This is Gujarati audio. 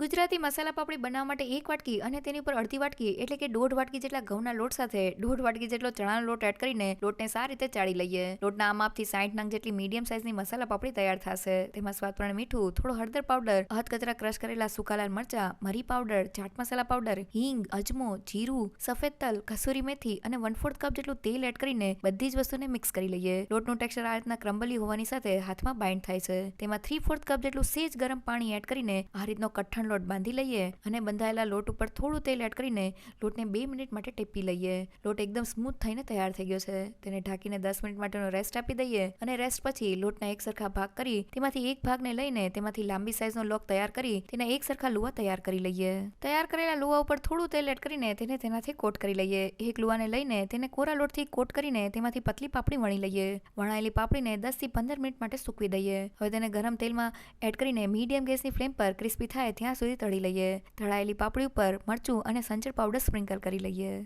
ગુજરાતી મસાલા પાપડી બનાવવા માટે એક વાટકી અને તેની ઉપર અડધી વાટકી એટલે કે દોઢ વાટકી જેટલા ઘઉંના લોટ સાથે દોઢ વાટકી જેટલો ચણાનો લોટ એડ કરીને લોટને સારી રીતે ચાળી લઈએ. લોટના આ માપથી સાઠ નંગ જેટલી મીડિયમ સાઇઝની મસાલા પાપડી તૈયાર થશે. તેમાં સ્વાદ પ્રમાણે મીઠું, થોડો હળદર પાવડર હથકચરા ક્રશ કરેલા સૂકા લાલ મરચા, મરી પાવડર ચાટ મસાલા પાવડર હિંગ, અજમો, જીરું, સફેદ તલ, કસૂરી મેથી અને વન ફોર્થ કપ જેટલું તેલ એડ કરીને બધી જ વસ્તુને મિક્સ કરી લઈએ. લોટનું ટેક્સચર આ રીતના ક્રમ્બલી હોવાની સાથે હાથમાં બાઇન્ડ થાય છે. તેમાં થ્રી ફોર્થ કપ જેટલું સેજ ગરમ પાણી એડ કરીને આ રીતનો કઠણ લોટ બાંધી લઈએ અને બંધાયેલા લોટ ઉપર થોડું તેલ એડ કરીને લોટને બે મિનિટ માટે ટેપી લઈએ. લોટ એકદમ સ્મૂથ થઈને તૈયાર થઈ ગયો છે. તેને ઢાંકીને દસ મિનિટ માટેનો રેસ્ટ આપી દઈએ અને રેસ્ટ પછી લોટના એક સરખા ભાગ કરી તેમાંથી એક ભાગને લઈને તેમાંથી લાંબી સાઇઝનો લોક તૈયાર કરી તેના એક સરખા લુવા તૈયાર કરી લઈએ. તૈયાર કરેલા લુવા ઉપર થોડું તેલ એડ કરીને તેને તેનાથી કોટ કરી લઈએ. એક લુવાને લઈને તેને કોરા લોટથી કોટ કરીને તેમાંથી પતલી પાપડી વણી લઈએ. વણાયેલી પાપડીને દસથી પંદર મિનિટ માટે સૂકવી દઈએ. હવે તેને ગરમ તેલમાં એડ કરીને મીડિયમ ગેસની ફ્લેમ પર ક્રિસ્પી થાય ત્યાં સુધી તળી લઈએ. તળાયેલી પાપડી ઉપર મરચું અને સંચળ પાવડર સ્પ્રિંકલ કરી લઈએ.